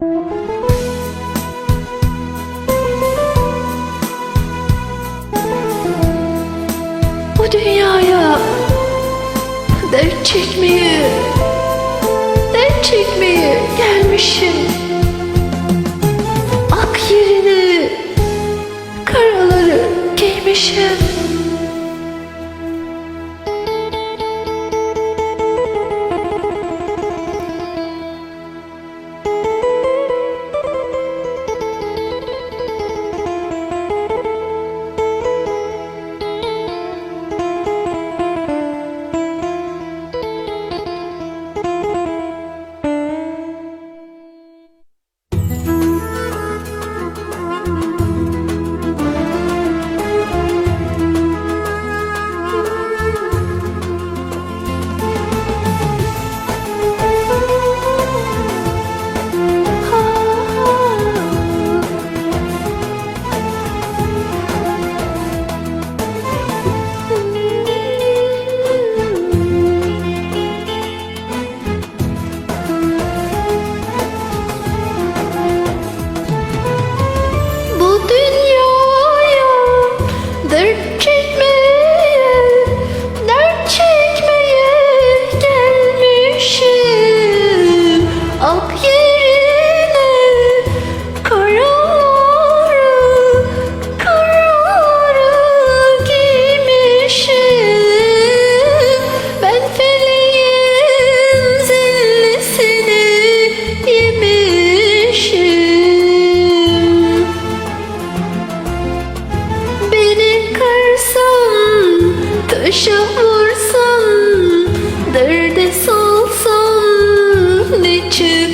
Bu dünyaya dert çekmeye, dert çekmeye gelmişim.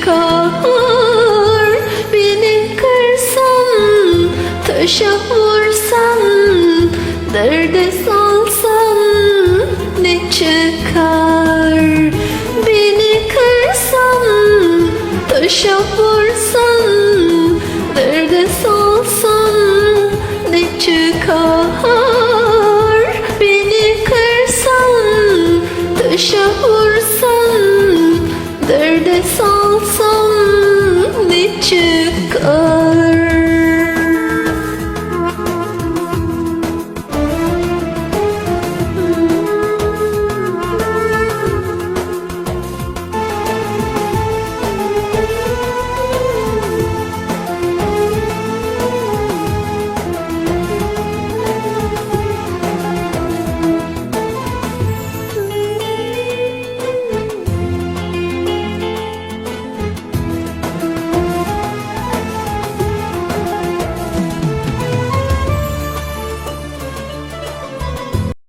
kavur Beni kırsan, taşa vursan Derde salsan ne çıkar? Beni kırsan, taşa vursan Derde salsan ne çıkar? Beni kırsan, taşa vursan Derde salsan